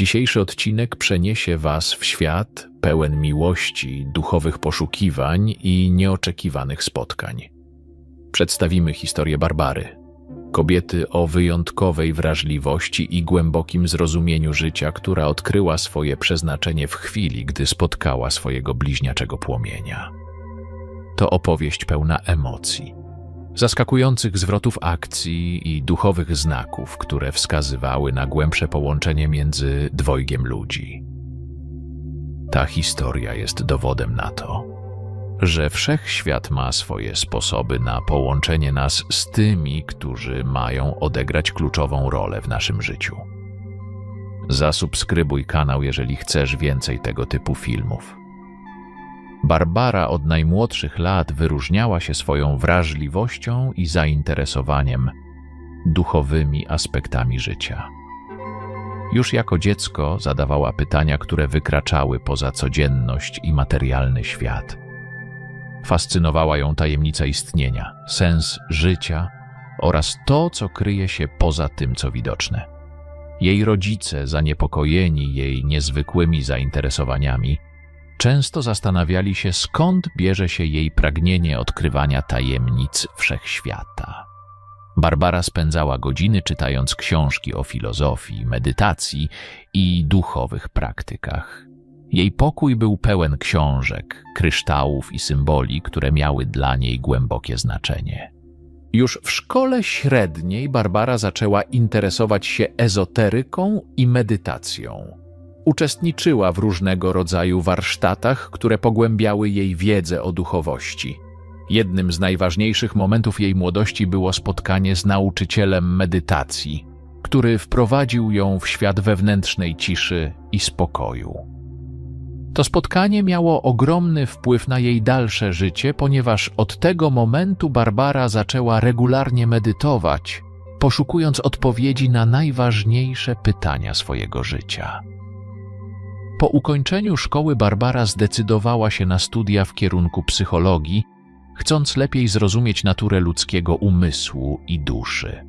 Dzisiejszy odcinek przeniesie Was w świat pełen miłości, duchowych poszukiwań i nieoczekiwanych spotkań. Przedstawimy historię Barbary, kobiety o wyjątkowej wrażliwości i głębokim zrozumieniu życia, która odkryła swoje przeznaczenie w chwili, gdy spotkała swojego bliźniaczego płomienia. To opowieść pełna emocji, zaskakujących zwrotów akcji i duchowych znaków, które wskazywały na głębsze połączenie między dwojgiem ludzi. Ta historia jest dowodem na to, że wszechświat ma swoje sposoby na połączenie nas z tymi, którzy mają odegrać kluczową rolę w naszym życiu. Zasubskrybuj kanał, jeżeli chcesz więcej tego typu filmów. Barbara od najmłodszych lat wyróżniała się swoją wrażliwością i zainteresowaniem duchowymi aspektami życia. Już jako dziecko zadawała pytania, które wykraczały poza codzienność i materialny świat. Fascynowała ją tajemnica istnienia, sens życia oraz to, co kryje się poza tym, co widoczne. Jej rodzice, zaniepokojeni jej niezwykłymi zainteresowaniami, często zastanawiali się, skąd bierze się jej pragnienie odkrywania tajemnic wszechświata. Barbara spędzała godziny czytając książki o filozofii, medytacji i duchowych praktykach. Jej pokój był pełen książek, kryształów i symboli, które miały dla niej głębokie znaczenie. Już w szkole średniej Barbara zaczęła interesować się ezoteryką i medytacją. Uczestniczyła w różnego rodzaju warsztatach, które pogłębiały jej wiedzę o duchowości. Jednym z najważniejszych momentów jej młodości było spotkanie z nauczycielem medytacji, który wprowadził ją w świat wewnętrznej ciszy i spokoju. To spotkanie miało ogromny wpływ na jej dalsze życie, ponieważ od tego momentu Barbara zaczęła regularnie medytować, poszukując odpowiedzi na najważniejsze pytania swojego życia. Po ukończeniu szkoły Barbara zdecydowała się na studia w kierunku psychologii, chcąc lepiej zrozumieć naturę ludzkiego umysłu i duszy.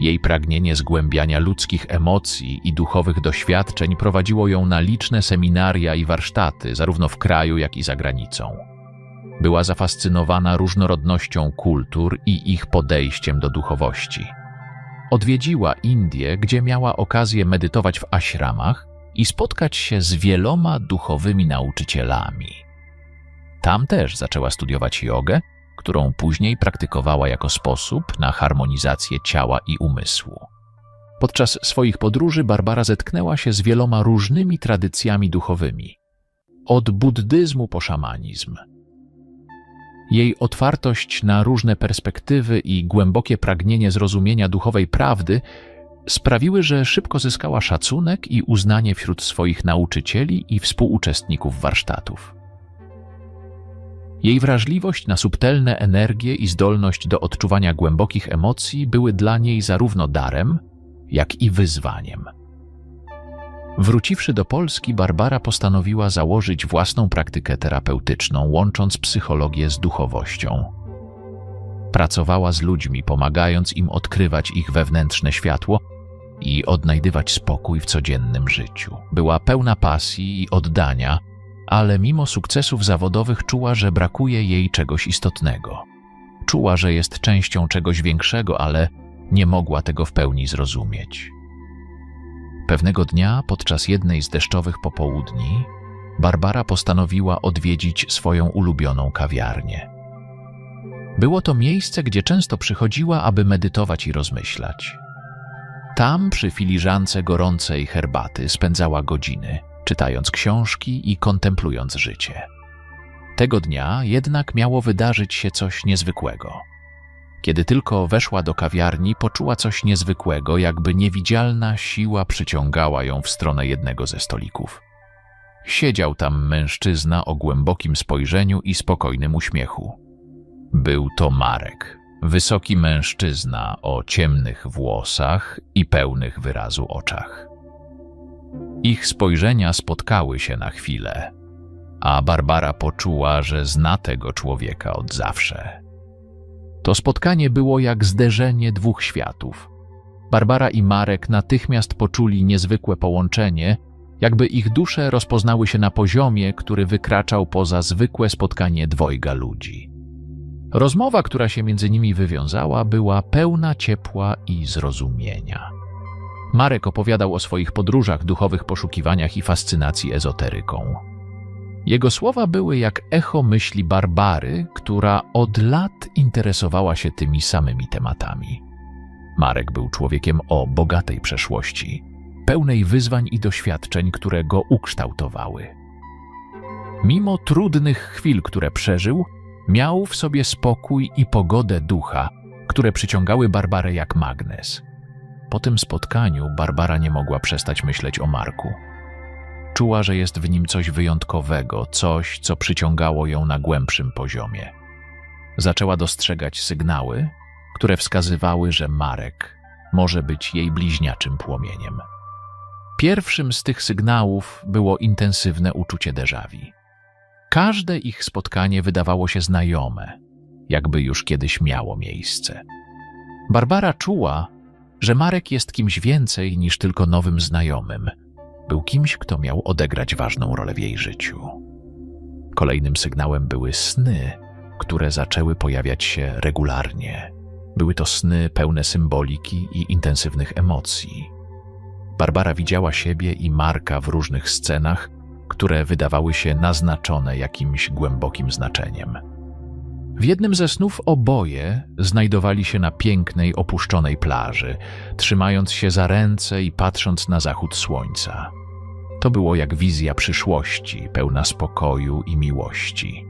Jej pragnienie zgłębiania ludzkich emocji i duchowych doświadczeń prowadziło ją na liczne seminaria i warsztaty, zarówno w kraju, jak i za granicą. Była zafascynowana różnorodnością kultur i ich podejściem do duchowości. Odwiedziła Indię, gdzie miała okazję medytować w ashramach i spotkać się z wieloma duchowymi nauczycielami. Tam też zaczęła studiować jogę, którą później praktykowała jako sposób na harmonizację ciała i umysłu. Podczas swoich podróży Barbara zetknęła się z wieloma różnymi tradycjami duchowymi, od buddyzmu po szamanizm. Jej otwartość na różne perspektywy i głębokie pragnienie zrozumienia duchowej prawdy sprawiły, że szybko zyskała szacunek i uznanie wśród swoich nauczycieli i współuczestników warsztatów. Jej wrażliwość na subtelne energie i zdolność do odczuwania głębokich emocji były dla niej zarówno darem, jak i wyzwaniem. Wróciwszy do Polski, Barbara postanowiła założyć własną praktykę terapeutyczną, łącząc psychologię z duchowością. Pracowała z ludźmi, pomagając im odkrywać ich wewnętrzne światło i odnajdywać spokój w codziennym życiu. Była pełna pasji i oddania, ale mimo sukcesów zawodowych czuła, że brakuje jej czegoś istotnego. Czuła, że jest częścią czegoś większego, ale nie mogła tego w pełni zrozumieć. Pewnego dnia, podczas jednej z deszczowych popołudni, Barbara postanowiła odwiedzić swoją ulubioną kawiarnię. Było to miejsce, gdzie często przychodziła, aby medytować i rozmyślać. Tam, przy filiżance gorącej herbaty, spędzała godziny, czytając książki i kontemplując życie. Tego dnia jednak miało wydarzyć się coś niezwykłego. Kiedy tylko weszła do kawiarni, poczuła coś niezwykłego, jakby niewidzialna siła przyciągała ją w stronę jednego ze stolików. Siedział tam mężczyzna o głębokim spojrzeniu i spokojnym uśmiechu. Był to Marek, Wysoki mężczyzna o ciemnych włosach i pełnych wyrazu oczach. Ich spojrzenia spotkały się na chwilę, a Barbara poczuła, że zna tego człowieka od zawsze. To spotkanie było jak zderzenie dwóch światów. Barbara i Marek natychmiast poczuli niezwykłe połączenie, jakby ich dusze rozpoznały się na poziomie, który wykraczał poza zwykłe spotkanie dwojga ludzi. Rozmowa, która się między nimi wywiązała, była pełna ciepła i zrozumienia. Marek opowiadał o swoich podróżach, duchowych poszukiwaniach i fascynacji ezoteryką. Jego słowa były jak echo myśli Barbary, która od lat interesowała się tymi samymi tematami. Marek był człowiekiem o bogatej przeszłości, pełnej wyzwań i doświadczeń, które go ukształtowały. Mimo trudnych chwil, które przeżył, miał w sobie spokój i pogodę ducha, które przyciągały Barbarę jak magnes. Po tym spotkaniu Barbara nie mogła przestać myśleć o Marku. Czuła, że jest w nim coś wyjątkowego, coś, co przyciągało ją na głębszym poziomie. Zaczęła dostrzegać sygnały, które wskazywały, że Marek może być jej bliźniaczym płomieniem. Pierwszym z tych sygnałów było intensywne uczucie vu. Każde ich spotkanie wydawało się znajome, jakby już kiedyś miało miejsce. Barbara czuła, że Marek jest kimś więcej niż tylko nowym znajomym. Był kimś, kto miał odegrać ważną rolę w jej życiu. Kolejnym sygnałem były sny, które zaczęły pojawiać się regularnie. Były to sny pełne symboliki i intensywnych emocji. Barbara widziała siebie i Marka w różnych scenach, które wydawały się naznaczone jakimś głębokim znaczeniem. W jednym ze snów oboje znajdowali się na pięknej, opuszczonej plaży, trzymając się za ręce i patrząc na zachód słońca. To było jak wizja przyszłości, pełna spokoju i miłości.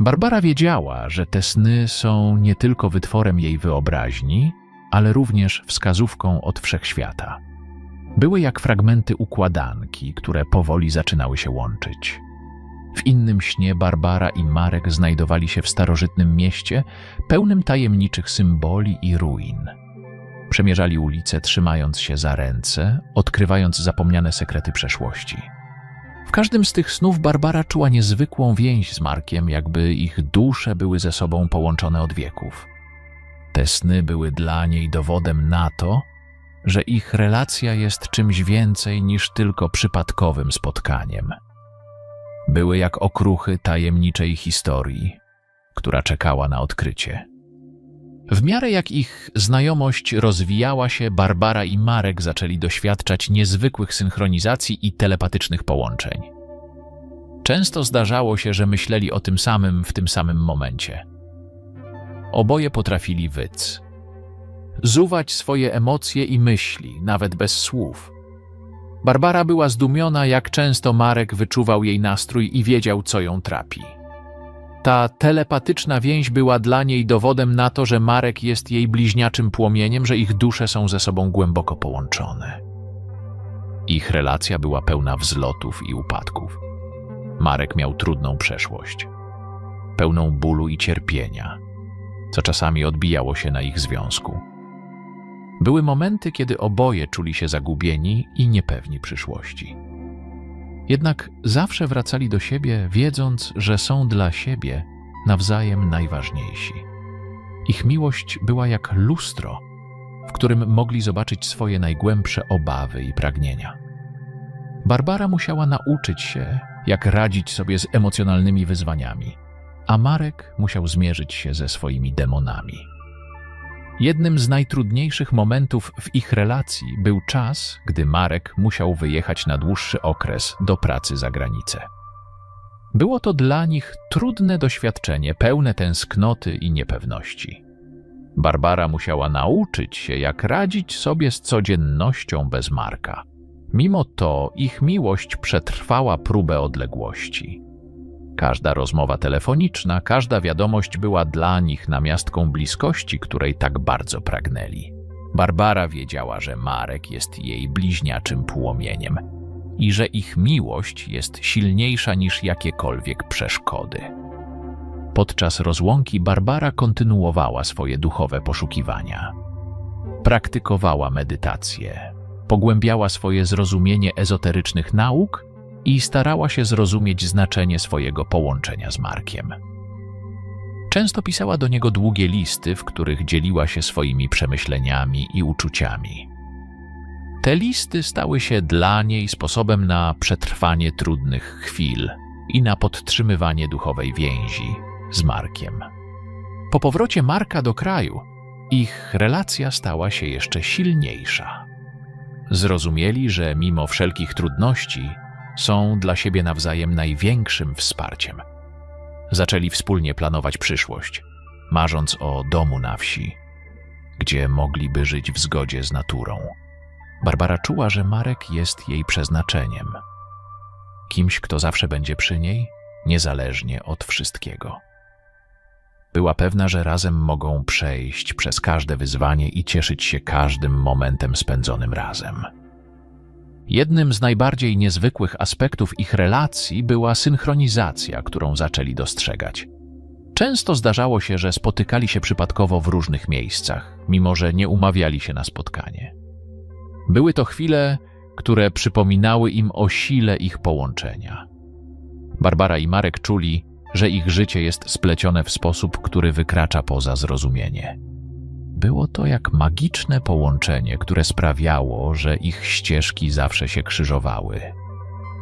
Barbara wiedziała, że te sny są nie tylko wytworem jej wyobraźni, ale również wskazówką od wszechświata. Były jak fragmenty układanki, które powoli zaczynały się łączyć. W innym śnie Barbara i Marek znajdowali się w starożytnym mieście, pełnym tajemniczych symboli i ruin. Przemierzali ulice, trzymając się za ręce, odkrywając zapomniane sekrety przeszłości. W każdym z tych snów Barbara czuła niezwykłą więź z Markiem, jakby ich dusze były ze sobą połączone od wieków. Te sny były dla niej dowodem na to, że ich relacja jest czymś więcej niż tylko przypadkowym spotkaniem. Były jak okruchy tajemniczej historii, która czekała na odkrycie. W miarę jak ich znajomość rozwijała się, Barbara i Marek zaczęli doświadczać niezwykłych synchronizacji i telepatycznych połączeń. Często zdarzało się, że myśleli o tym samym w tym samym momencie. Oboje potrafili wyc, zuwać swoje emocje i myśli, nawet bez słów. Barbara była zdumiona, jak często Marek wyczuwał jej nastrój i wiedział, co ją trapi. Ta telepatyczna więź była dla niej dowodem na to, że Marek jest jej bliźniaczym płomieniem, że ich dusze są ze sobą głęboko połączone. Ich relacja była pełna wzlotów i upadków. Marek miał trudną przeszłość, pełną bólu i cierpienia, co czasami odbijało się na ich związku. Były momenty, kiedy oboje czuli się zagubieni i niepewni przyszłości. Jednak zawsze wracali do siebie, wiedząc, że są dla siebie nawzajem najważniejsi. Ich miłość była jak lustro, w którym mogli zobaczyć swoje najgłębsze obawy i pragnienia. Barbara musiała nauczyć się, jak radzić sobie z emocjonalnymi wyzwaniami, a Marek musiał zmierzyć się ze swoimi demonami. Jednym z najtrudniejszych momentów w ich relacji był czas, gdy Marek musiał wyjechać na dłuższy okres do pracy za granicę. Było to dla nich trudne doświadczenie, pełne tęsknoty i niepewności. Barbara musiała nauczyć się, jak radzić sobie z codziennością bez Marka. Mimo to ich miłość przetrwała próbę odległości. Każda rozmowa telefoniczna, każda wiadomość była dla nich namiastką bliskości, której tak bardzo pragnęli. Barbara wiedziała, że Marek jest jej bliźniaczym płomieniem i że ich miłość jest silniejsza niż jakiekolwiek przeszkody. Podczas rozłąki Barbara kontynuowała swoje duchowe poszukiwania. Praktykowała medytację, pogłębiała swoje zrozumienie ezoterycznych nauk i starała się zrozumieć znaczenie swojego połączenia z Markiem. Często pisała do niego długie listy, w których dzieliła się swoimi przemyśleniami i uczuciami. Te listy stały się dla niej sposobem na przetrwanie trudnych chwil i na podtrzymywanie duchowej więzi z Markiem. Po powrocie Marka do kraju, ich relacja stała się jeszcze silniejsza. Zrozumieli, że mimo wszelkich trudności są dla siebie nawzajem największym wsparciem. Zaczęli wspólnie planować przyszłość, marząc o domu na wsi, gdzie mogliby żyć w zgodzie z naturą. Barbara czuła, że Marek jest jej przeznaczeniem, kimś, kto zawsze będzie przy niej, niezależnie od wszystkiego. Była pewna, że razem mogą przejść przez każde wyzwanie i cieszyć się każdym momentem spędzonym razem. Jednym z najbardziej niezwykłych aspektów ich relacji była synchronizacja, którą zaczęli dostrzegać. Często zdarzało się, że spotykali się przypadkowo w różnych miejscach, mimo że nie umawiali się na spotkanie. Były to chwile, które przypominały im o sile ich połączenia. Barbara i Marek czuli, że ich życie jest splecione w sposób, który wykracza poza zrozumienie. Było to jak magiczne połączenie, które sprawiało, że ich ścieżki zawsze się krzyżowały,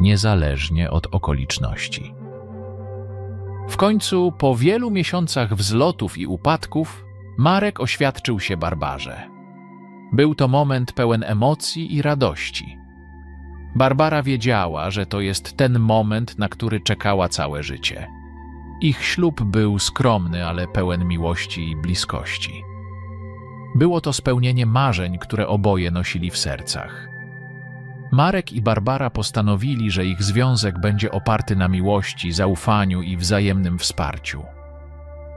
niezależnie od okoliczności. W końcu, po wielu miesiącach wzlotów i upadków, Marek oświadczył się Barbarze. Był to moment pełen emocji i radości. Barbara wiedziała, że to jest ten moment, na który czekała całe życie. Ich ślub był skromny, ale pełen miłości i bliskości. Było to spełnienie marzeń, które oboje nosili w sercach. Marek i Barbara postanowili, że ich związek będzie oparty na miłości, zaufaniu i wzajemnym wsparciu.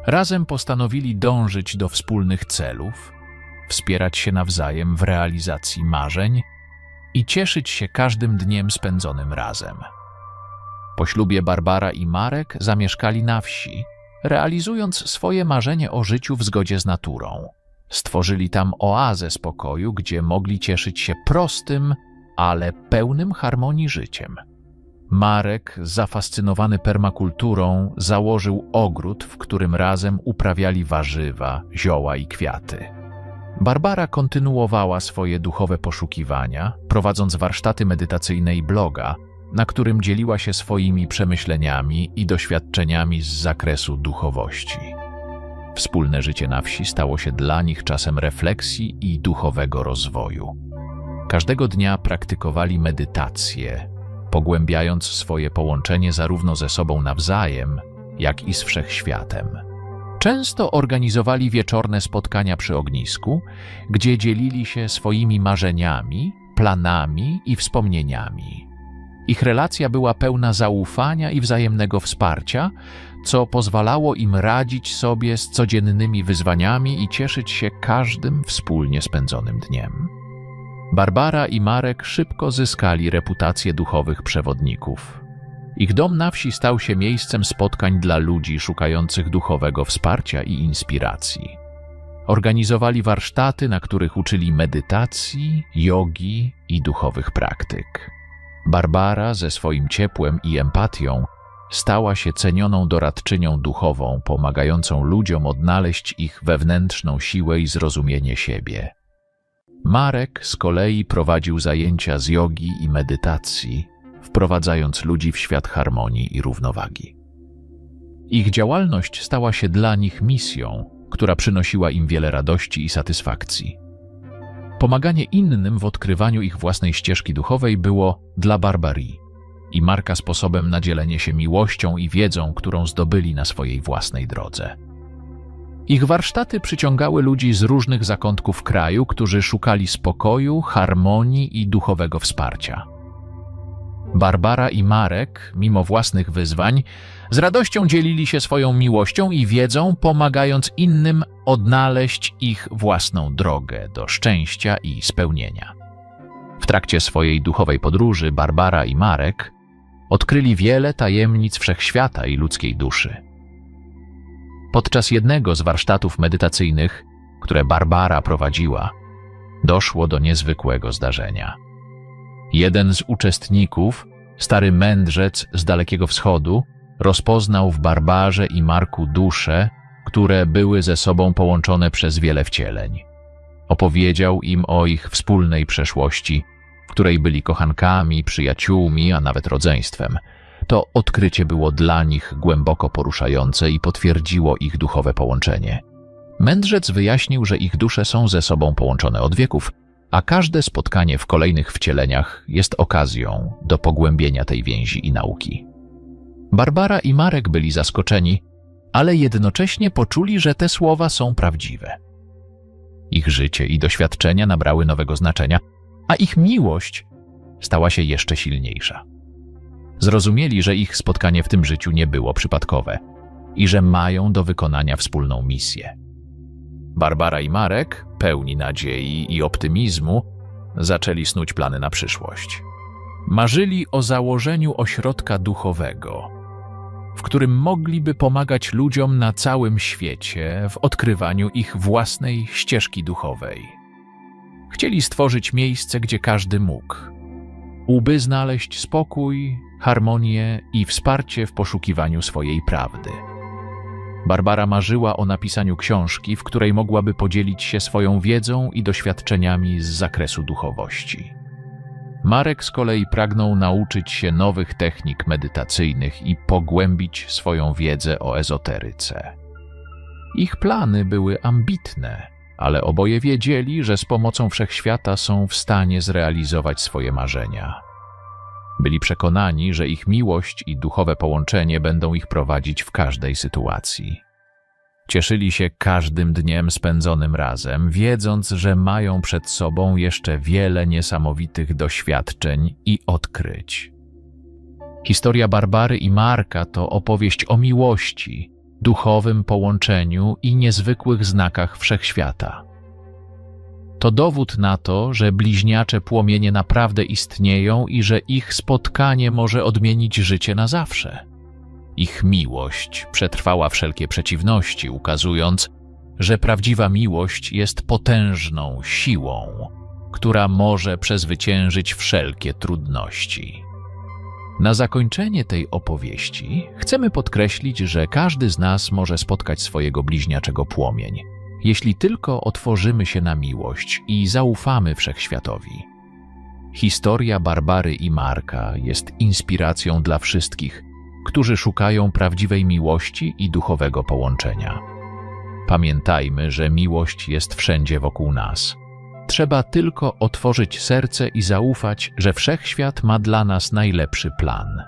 Razem postanowili dążyć do wspólnych celów, wspierać się nawzajem w realizacji marzeń i cieszyć się każdym dniem spędzonym razem. Po ślubie Barbara i Marek zamieszkali na wsi, realizując swoje marzenie o życiu w zgodzie z naturą. Stworzyli tam oazę spokoju, gdzie mogli cieszyć się prostym, ale pełnym harmonii życiem. Marek, zafascynowany permakulturą, założył ogród, w którym razem uprawiali warzywa, zioła i kwiaty. Barbara kontynuowała swoje duchowe poszukiwania, prowadząc warsztaty medytacyjne i bloga, na którym dzieliła się swoimi przemyśleniami i doświadczeniami z zakresu duchowości. Wspólne życie na wsi stało się dla nich czasem refleksji i duchowego rozwoju. Każdego dnia praktykowali medytację, pogłębiając swoje połączenie zarówno ze sobą nawzajem, jak i z wszechświatem. Często organizowali wieczorne spotkania przy ognisku, gdzie dzielili się swoimi marzeniami, planami i wspomnieniami. Ich relacja była pełna zaufania i wzajemnego wsparcia, co pozwalało im radzić sobie z codziennymi wyzwaniami i cieszyć się każdym wspólnie spędzonym dniem. Barbara i Marek szybko zyskali reputację duchowych przewodników. Ich dom na wsi stał się miejscem spotkań dla ludzi szukających duchowego wsparcia i inspiracji. Organizowali warsztaty, na których uczyli medytacji, jogi i duchowych praktyk. Barbara ze swoim ciepłem i empatią stała się cenioną doradczynią duchową, pomagającą ludziom odnaleźć ich wewnętrzną siłę i zrozumienie siebie. Marek z kolei prowadził zajęcia z jogi i medytacji, wprowadzając ludzi w świat harmonii i równowagi. Ich działalność stała się dla nich misją, która przynosiła im wiele radości i satysfakcji. Pomaganie innym w odkrywaniu ich własnej ścieżki duchowej było dla Barbarii i Marka sposobem na dzielenie się miłością i wiedzą, którą zdobyli na swojej własnej drodze. Ich warsztaty przyciągały ludzi z różnych zakątków kraju, którzy szukali spokoju, harmonii i duchowego wsparcia. Barbara i Marek, mimo własnych wyzwań, z radością dzielili się swoją miłością i wiedzą, pomagając innym odnaleźć ich własną drogę do szczęścia i spełnienia. W trakcie swojej duchowej podróży Barbara i Marek odkryli wiele tajemnic wszechświata i ludzkiej duszy. Podczas jednego z warsztatów medytacyjnych, które Barbara prowadziła, doszło do niezwykłego zdarzenia. Jeden z uczestników, stary mędrzec z Dalekiego Wschodu, rozpoznał w Barbarze i Marku duszę, które były ze sobą połączone przez wiele wcieleń. Opowiedział im o ich wspólnej przeszłości, której byli kochankami, przyjaciółmi, a nawet rodzeństwem. To odkrycie było dla nich głęboko poruszające i potwierdziło ich duchowe połączenie. Mędrzec wyjaśnił, że ich dusze są ze sobą połączone od wieków, a każde spotkanie w kolejnych wcieleniach jest okazją do pogłębienia tej więzi i nauki. Barbara i Marek byli zaskoczeni, ale jednocześnie poczuli, że te słowa są prawdziwe. Ich życie i doświadczenia nabrały nowego znaczenia, a ich miłość stała się jeszcze silniejsza. Zrozumieli, że ich spotkanie w tym życiu nie było przypadkowe i że mają do wykonania wspólną misję. Barbara i Marek, pełni nadziei i optymizmu, zaczęli snuć plany na przyszłość. Marzyli o założeniu ośrodka duchowego, w którym mogliby pomagać ludziom na całym świecie w odkrywaniu ich własnej ścieżki duchowej. Chcieli stworzyć miejsce, gdzie każdy mógł, uby znaleźć spokój, harmonię i wsparcie w poszukiwaniu swojej prawdy. Barbara marzyła o napisaniu książki, w której mogłaby podzielić się swoją wiedzą i doświadczeniami z zakresu duchowości. Marek z kolei pragnął nauczyć się nowych technik medytacyjnych i pogłębić swoją wiedzę o ezoteryce. Ich plany były ambitne, ale oboje wiedzieli, że z pomocą wszechświata są w stanie zrealizować swoje marzenia. Byli przekonani, że ich miłość i duchowe połączenie będą ich prowadzić w każdej sytuacji. Cieszyli się każdym dniem spędzonym razem, wiedząc, że mają przed sobą jeszcze wiele niesamowitych doświadczeń i odkryć. Historia Barbary i Marka to opowieść o miłości, duchowym połączeniu i niezwykłych znakach wszechświata. To dowód na to, że bliźniacze płomienie naprawdę istnieją i że ich spotkanie może odmienić życie na zawsze. Ich miłość przetrwała wszelkie przeciwności, ukazując, że prawdziwa miłość jest potężną siłą, która może przezwyciężyć wszelkie trudności. Na zakończenie tej opowieści chcemy podkreślić, że każdy z nas może spotkać swojego bliźniaczego płomień, jeśli tylko otworzymy się na miłość i zaufamy wszechświatowi. Historia Barbary i Marka jest inspiracją dla wszystkich, którzy szukają prawdziwej miłości i duchowego połączenia. Pamiętajmy, że miłość jest wszędzie wokół nas. Trzeba tylko otworzyć serce i zaufać, że wszechświat ma dla nas najlepszy plan.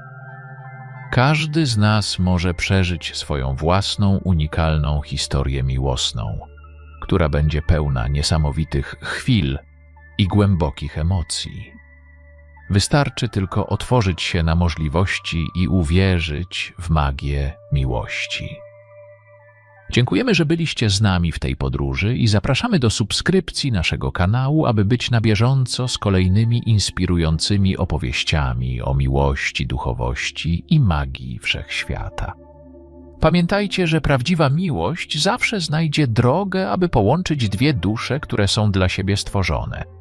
Każdy z nas może przeżyć swoją własną, unikalną historię miłosną, która będzie pełna niesamowitych chwil i głębokich emocji. Wystarczy tylko otworzyć się na możliwości i uwierzyć w magię miłości. Dziękujemy, że byliście z nami w tej podróży i zapraszamy do subskrypcji naszego kanału, aby być na bieżąco z kolejnymi inspirującymi opowieściami o miłości, duchowości i magii wszechświata. Pamiętajcie, że prawdziwa miłość zawsze znajdzie drogę, aby połączyć dwie dusze, które są dla siebie stworzone –